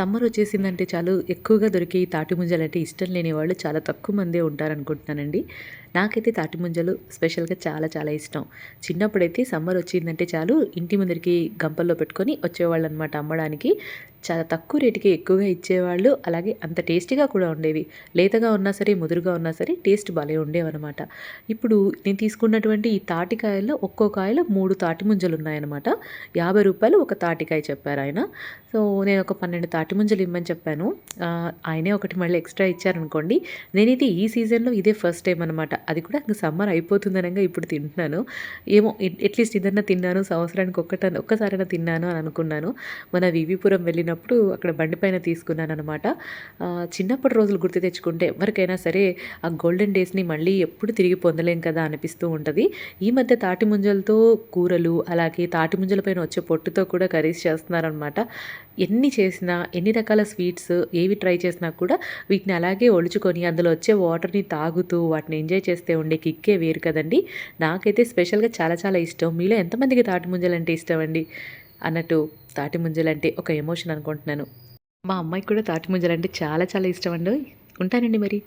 Summer వచ్చేసిందంటే చాలు ఎక్కువగా దొరికే ఈ తాటి ముంజలంటే ఇష్టం లేని వాళ్ళు చాలా తక్కువ మందే ఉంటారనుకుంటున్నానండి. నాకైతే తాటి ముంజలు స్పెషల్గా చాలా చాలా ఇష్టం. చిన్నప్పుడైతే సమ్మర్ వచ్చిందంటే చాలు ఇంటి ముందరికి గంపల్లో పెట్టుకొని వచ్చేవాళ్ళు అనమాట అమ్మడానికి. చాలా తక్కువ రేటుకి ఎక్కువగా ఇచ్చేవాళ్ళు అలాగే అంత టేస్టీగా కూడా ఉండేవి. లేతగా ఉన్నా సరే ముదురుగా ఉన్నా సరే టేస్ట్ భలే ఉండేవన్నమాట. ఇప్పుడు నేను తీసుకున్నటువంటి ఈ తాటికాయల్లో ఒక్కో కాయలో మూడు తాటి ముంజలు ఉన్నాయన్నమాట. యాభై రూపాయలు ఒక తాటికాయ చెప్పారు ఆయన. సో నేను ఒక పన్నెండు తాటి ముంజలు ఇమ్మని చెప్పాను. ఆయనే ఒకటి మళ్ళీ ఎక్స్ట్రా ఇచ్చారనుకోండి. నేనైతే ఈ సీజన్లో ఇదే ఫస్ట్ టైం అనమాట అది కూడా ఇంకా సమ్మర్ అయిపోతుందనగా ఇప్పుడు తింటున్నాను. ఏమో అట్లీస్ట్ ఇదన్నా తిన్నాను సంవత్సరానికి ఒక్కట ఒక్కసారైనా తిన్నాను అని అనుకున్నాను. మన వివిపురం వెళ్ళిన వెళ్ళినప్పుడు అక్కడ బండిపైన తీసుకున్నాను అనమాట చిన్నప్పటి రోజులు గుర్తు తెచ్చుకుంటే ఎవరికైనా సరే ఆ గోల్డెన్ డేస్ని మళ్ళీ ఎప్పుడు తిరిగి పొందలేం కదా అనిపిస్తూ ఉంటుంది. ఈ మధ్య తాటి ముంజలతో కూరలు అలాగే తాటి ముంజలపైన వచ్చే పొట్టుతో కూడా కర్రీస్ చేస్తున్నారనమాట ఎన్ని చేసినా ఎన్ని రకాల స్వీట్స్ ఏవి ట్రై చేసినా కూడా వీటిని అలాగే ఒలుచుకొని అందులో వచ్చే వాటర్ని తాగుతూ వాటిని ఎంజాయ్ చేస్తే ఉండే కిక్కే వేరు కదండి. నాకైతే స్పెషల్గా చాలా చాలా ఇష్టం. మీలో ఎంతమందికి తాటి ముంజలు అంటే ఇష్టం అండి అన్నట్టు తాటి అంటే ఒక ఎమోషన్ అనుకుంటున్నాను. మా అమ్మాయికి కూడా తాటి అంటే చాలా చాలా ఇష్టం అండి. ఉంటానండి మరి.